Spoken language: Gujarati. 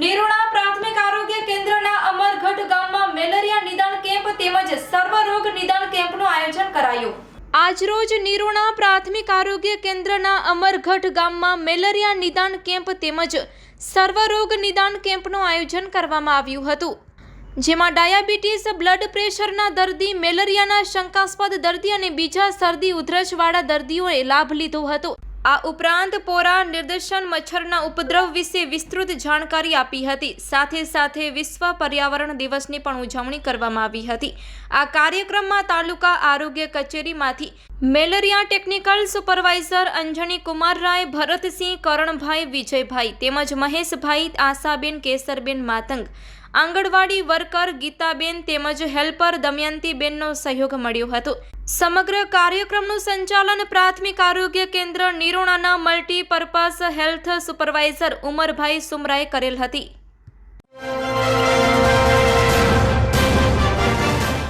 નિરોણા પ્રાથમિક આરોગ્ય કેન્દ્રના અમરગઢ ગામમાં મેલેરિયા નિદાન કેમ્પ તેમજ સર્વરોગ નિદાન કેમ્પનું આયોજન કરાયું. આજરોજ નિરોણા પ્રાથમિક આરોગ્ય કેન્દ્રના અમરગઢ ગામમાં મેલેરિયા નિદાન કેમ્પ તેમજ સર્વરોગ નિદાન કેમ્પનું આયોજન કરવામાં આવ્યું હતું. જેમાં ડાયાબિટીસ, બ્લડ પ્રેશરના દર્દી, મેલેરિયાના શંકાસ્પદ દર્દી અને બીજા શરદી ઉધરસવાળા દર્દીઓએ લાભ લીધો હતો. આ ઉપરાંત પોરા નિર્દેશન મચ્છરના ઉપદ્રવ વિશે વિસ્તૃત જાણકારી આપી હતી. સાથે સાથે વિશ્વ પર્યાવરણ દિવસની પણ ઉજવણી કરવામાં આવી હતી. આ કાર્યક્રમમાં તાલુકા આરોગ્ય કચેરીમાંથી malaria technical supervisor Anjani કુમારરાય Bharatsinh Karanbhai, Vijaybhai તેમજ મહેશભાઈ આશાબેન, કેસરબેન માતંગ આંગણવાડી વર્કર ગીતાબેન તેમજ હેલ્પર દમયંતીબેનનો સહયોગ મળ્યો હતો. સમગ્ર કાર્યક્રમનું સંચાલન પ્રાથમિક આરોગ્ય કેન્દ્ર નિરોણાના મલ્ટીપર્પઝ હેલ્થ સુપરવાઇઝર ઉમરભાઈ સુમરાએ કરેલ હતી.